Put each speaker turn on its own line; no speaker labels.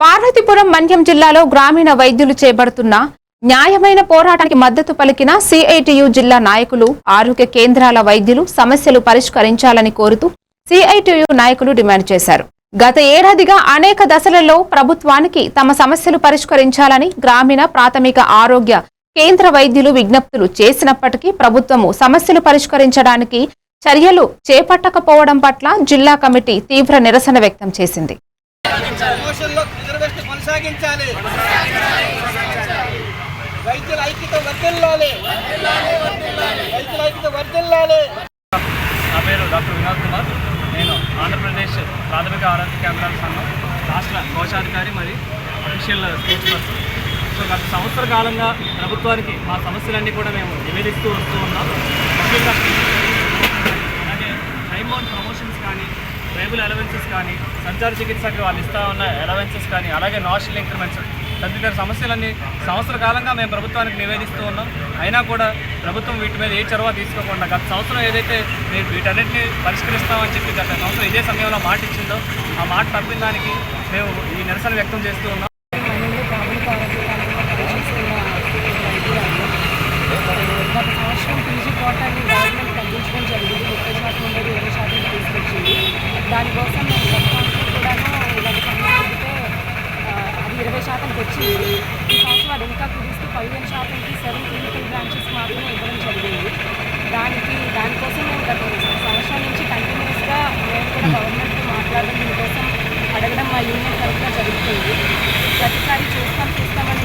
పార్వతీపురం మన్యం జిల్లాలో గ్రామీణ వైద్యులు చేపడుతున్న న్యాయమైన పోరాటానికి మద్దతు పలికిన సిఐటియు జిల్లా నాయకులు ఆరోగ్య కేంద్రాల వైద్యులు సమస్యలు పరిష్కరించాలని కోరుతూ సిఐటియు నాయకులు డిమాండ్ చేశారు. గత ఏడాదిగా అనేక దశలలో ప్రభుత్వానికి తమ సమస్యలు పరిష్కరించాలని గ్రామీణ ప్రాథమిక ఆరోగ్య కేంద్ర వైద్యులు విజ్ఞప్తులు చేసినప్పటికీ ప్రభుత్వము సమస్యలు పరిష్కరించడానికి చర్యలు చేపట్టకపోవడం పట్ల జిల్లా కమిటీ తీవ్ర నిరసన వ్యక్తం చేసింది.
కొనసాగించాలి. రైతుల ఐక్యత వర్దిల్లాలి రైతుల ఐక్యత వర్దిల్లాలి
నా పేరు డాక్టర్ వినోద్ కుమార్. నేను ఆంధ్రప్రదేశ్ ప్రాథమిక ఆరోగ్య కేంద్రాల సంఘం రాష్ట్ర కోశాధికారి మరి అఫీషియల్ స్పీచ్ పర్సన్ సో గత సంవత్సర కాలంగా ప్రభుత్వానికి మా సమస్యలన్నీ కూడా మేము నివేదిస్తూ వస్తూ ఉన్నాం. ముఖ్యంగా అలవెన్సెస్ కానీ సంచార చికిత్సకి వాళ్ళు ఇస్తా ఉన్న అలవెన్సెస్ కానీ అలాగే నాషనల్ ఇంక్రిమెంట్స్ తదితర సమస్యలన్నీ సంవత్సర కాలంగా మేము ప్రభుత్వానికి నివేదిస్తూ ఉన్నాం. అయినా కూడా ప్రభుత్వం వీటి మీద ఏ చొరవ తీసుకోకుండా గత సంవత్సరం ఏదైతే మేము వీటన్నిటిని పరిష్కరిస్తామని చెప్పి గత సంవత్సరం ఇదే సమయంలో మాట ఇచ్చిందో ఆ మాట తప్పిన దానికి మేము ఈ నిరసన వ్యక్తం చేస్తూ ఉన్నాం.
మనలో గత సంవత్సరం పీజీ కోటాన్ని గవర్నమెంట్ తగ్గించడం జరిగింది ముప్పై శాతం నుండి ఇరవై శాతం తీసుకొచ్చింది. దానికోసం తెచ్చింది ఈ సంవత్సరం ఇంకా కుదిస్తూ పదిహేను షాపులకి సెవెన్ క్లినికల్ బ్రాంచెస్ మాత్రమే ఇవ్వడం జరిగింది. దానికి దానికోసం మేము గత సంవత్సరం నుంచి కంటిన్యూస్గా మేము కూడా గవర్నమెంట్తో మాట్లాడడం దీనికోసం అడగడం మా యూనియన్ తరఫున జరుగుతుంది. ప్రతిసారి చూస్తాం చూస్తామని